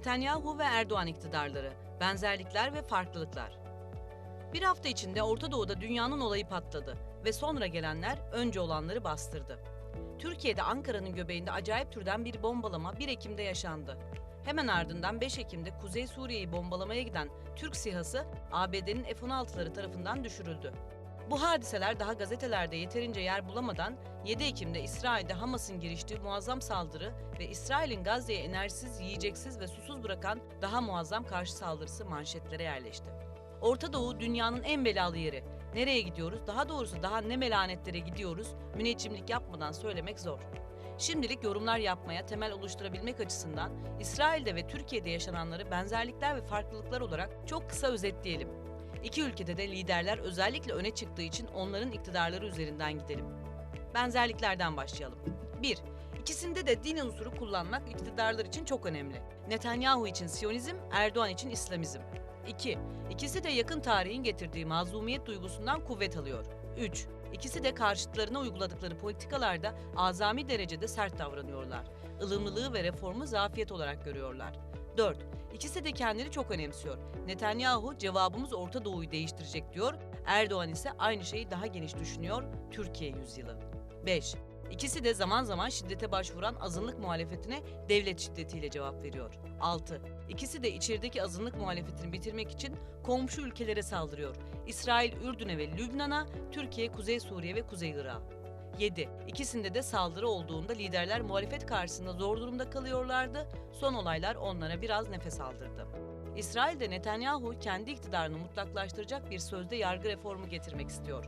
Netanyahu ve Erdoğan iktidarları, benzerlikler ve farklılıklar. Bir hafta içinde Orta Doğu'da dünyanın olayı patladı ve sonra gelenler önce olanları bastırdı. Türkiye'de Ankara'nın göbeğinde acayip türden bir bombalama 1 Ekim'de yaşandı. Hemen ardından 5 Ekim'de Kuzey Suriye'yi bombalamaya giden Türk SİHA'sı ABD'nin F-16'ları tarafından düşürüldü. Bu hadiseler daha gazetelerde yeterince yer bulamadan 7 Ekim'de İsrail'de Hamas'ın giriştiği muazzam saldırı ve İsrail'in Gazze'ye enerjisiz, yiyeceksiz ve susuz bırakan daha muazzam karşı saldırısı manşetlere yerleşti. Orta Doğu dünyanın en belalı yeri. Nereye gidiyoruz? Daha doğrusu daha ne melanetlere gidiyoruz? Müneccimlik yapmadan söylemek zor. Şimdilik yorumlar yapmaya, temel oluşturabilmek açısından İsrail'de ve Türkiye'de yaşananları benzerlikler ve farklılıklar olarak çok kısa özetleyelim. İki ülkede de liderler özellikle öne çıktığı için onların iktidarları üzerinden gidelim. Benzerliklerden başlayalım. 1. İkisinde de din unsuru kullanmak iktidarlar için çok önemli. Netanyahu için Siyonizm, Erdoğan için İslamizm. 2. İkisi de yakın tarihin getirdiği mazlumiyet duygusundan kuvvet alıyor. 3. İkisi de karşıtlarına uyguladıkları politikalarda azami derecede sert davranıyorlar. Ilımlılığı ve reformu zafiyet olarak görüyorlar. 4. İkisi de kendini çok önemsiyor. Netanyahu cevabımız Orta Doğu'yu değiştirecek diyor. Erdoğan ise aynı şeyi daha geniş düşünüyor. Türkiye yüzyılı. 5. İkisi de zaman zaman şiddete başvuran azınlık muhalefetine devlet şiddetiyle cevap veriyor. 6. İkisi de içerideki azınlık muhalefetini bitirmek için komşu ülkelere saldırıyor. İsrail, Ürdün'e ve Lübnan'a, Türkiye, Kuzey Suriye ve Kuzey Irak'a. 7. İkisinde de saldırı olduğunda liderler muhalefet karşısında zor durumda kalıyorlardı. Son olaylar onlara biraz nefes aldırdı. İsrail'de Netanyahu kendi iktidarını mutlaklaştıracak bir sözde yargı reformu getirmek istiyor.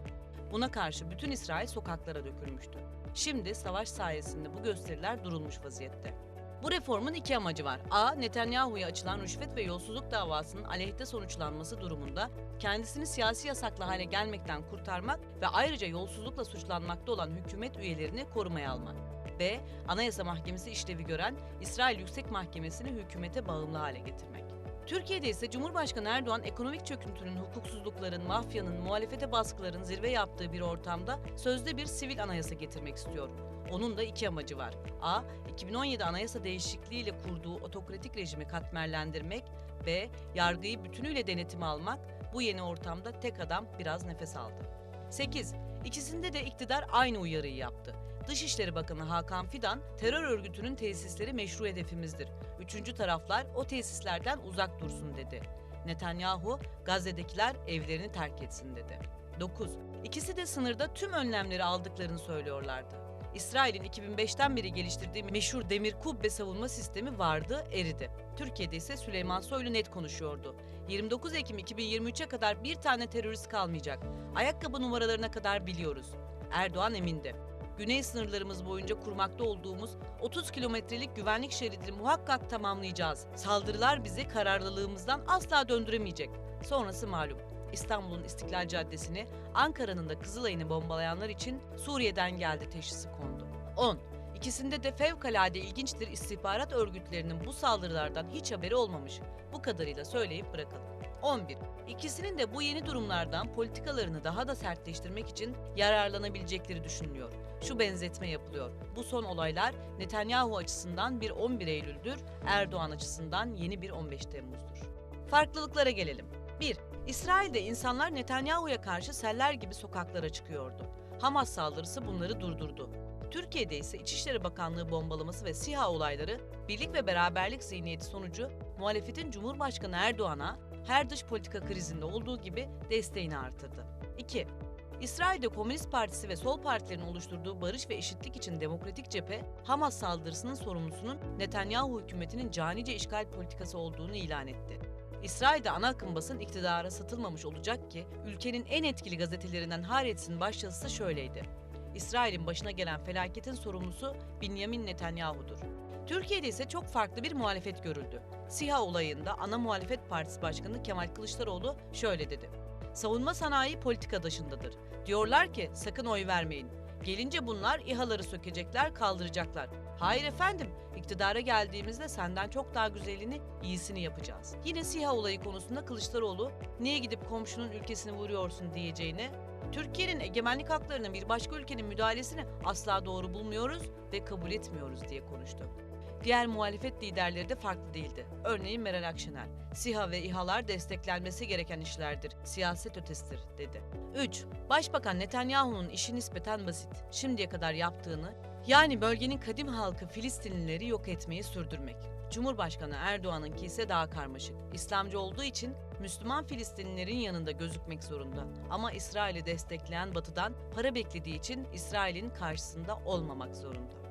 Buna karşı bütün İsrail sokaklara dökülmüştü. Şimdi savaş sayesinde bu gösteriler durulmuş vaziyette. Bu reformun iki amacı var. A. Netanyahu'ya açılan rüşvet ve yolsuzluk davasının aleyhte sonuçlanması durumunda kendisini siyasi yasaklı hale gelmekten kurtarmak ve ayrıca yolsuzlukla suçlanmakta olan hükümet üyelerini korumaya almak. B. Anayasa Mahkemesi işlevi gören İsrail Yüksek Mahkemesi'ni hükümete bağımlı hale getirmek. Türkiye'de ise Cumhurbaşkanı Erdoğan ekonomik çöküntünün, hukuksuzlukların, mafyanın, muhalefete baskıların zirve yaptığı bir ortamda sözde bir sivil anayasa getirmek istiyor. Onun da iki amacı var. A. 2017 anayasa değişikliğiyle kurduğu otokratik rejimi katmerlendirmek. B. Yargıyı bütünüyle denetime almak. Bu yeni ortamda tek adam biraz nefes aldı. 8. İkisinde de iktidar aynı uyarıyı yaptı. Dışişleri Bakanı Hakan Fidan, terör örgütünün tesisleri meşru hedefimizdir. Üçüncü taraflar o tesislerden uzak dursun dedi. Netanyahu, Gazze'dekiler evlerini terk etsin dedi. 9. İkisi de sınırda tüm önlemleri aldıklarını söylüyorlardı. İsrail'in 2005'ten beri geliştirdiği meşhur demir kubbe savunma sistemi vardı, eridi. Türkiye'de ise Süleyman Soylu net konuşuyordu. 29 Ekim 2023'e kadar bir tane terörist kalmayacak. Ayakkabı numaralarına kadar biliyoruz. Erdoğan emindi. Güney sınırlarımız boyunca kurmakta olduğumuz 30 kilometrelik güvenlik şeridini muhakkak tamamlayacağız. Saldırılar bizi kararlılığımızdan asla döndüremeyecek. Sonrası malum. İstanbul'un İstiklal Caddesi'ni, Ankara'nın da Kızılay'ını bombalayanlar için Suriye'den geldi teşhisi kondu. 10. İkisinde de fevkalade ilginçtir istihbarat örgütlerinin bu saldırılardan hiç haberi olmamış. Bu kadarıyla söyleyip bırakalım. 11. İkisinin de bu yeni durumlardan politikalarını daha da sertleştirmek için yararlanabilecekleri düşünülüyor. Şu benzetme yapılıyor. Bu son olaylar Netanyahu açısından bir 11 Eylül'dür, Erdoğan açısından yeni bir 15 Temmuz'dur. Farklılıklara gelelim. 1. İsrail'de insanlar Netanyahu'ya karşı seller gibi sokaklara çıkıyordu. Hamas saldırısı bunları durdurdu. Türkiye'de ise İçişleri Bakanlığı bombalaması ve SİHA olayları birlik ve beraberlik zihniyeti sonucu muhalefetin Cumhurbaşkanı Erdoğan'a her dış politika krizinde olduğu gibi desteğini artırdı. 2. İsrail'de Komünist Partisi ve sol partilerin oluşturduğu barış ve eşitlik için demokratik cephe, Hamas saldırısının sorumlusunun Netanyahu hükümetinin canice işgal politikası olduğunu ilan etti. İsrail'de ana akım basın iktidara satılmamış olacak ki ülkenin en etkili gazetelerinden Haaretz'in başyazısı şöyleydi. İsrail'in başına gelen felaketin sorumlusu Benjamin Netanyahu'dur. Türkiye'de ise çok farklı bir muhalefet görüldü. SİHA olayında ana muhalefet partisi başkanı Kemal Kılıçdaroğlu şöyle dedi. Savunma sanayi politika dışındadır. Diyorlar ki sakın oy vermeyin. Gelince bunlar İHA'ları sökecekler, kaldıracaklar. Hayır efendim, iktidara geldiğimizde senden çok daha güzelini, iyisini yapacağız. Yine SİHA olayı konusunda Kılıçdaroğlu, niye gidip komşunun ülkesini vuruyorsun diyeceğine, Türkiye'nin egemenlik haklarına bir başka ülkenin müdahalesini asla doğru bulmuyoruz ve kabul etmiyoruz diye konuştu. Diğer muhalefet liderleri de farklı değildi. Örneğin Meral Akşener, SİHA ve İHA'lar desteklenmesi gereken işlerdir, siyaset ötesidir dedi. 3. Başbakan Netanyahu'nun işi nispeten basit. Şimdiye kadar yaptığını, yani bölgenin kadim halkı Filistinlileri yok etmeyi sürdürmek. Cumhurbaşkanı Erdoğan'ınki ise daha karmaşık. İslamcı olduğu için Müslüman Filistinlilerin yanında gözükmek zorunda. Ama İsrail'i destekleyen Batı'dan para beklediği için İsrail'in karşısında olmamak zorunda.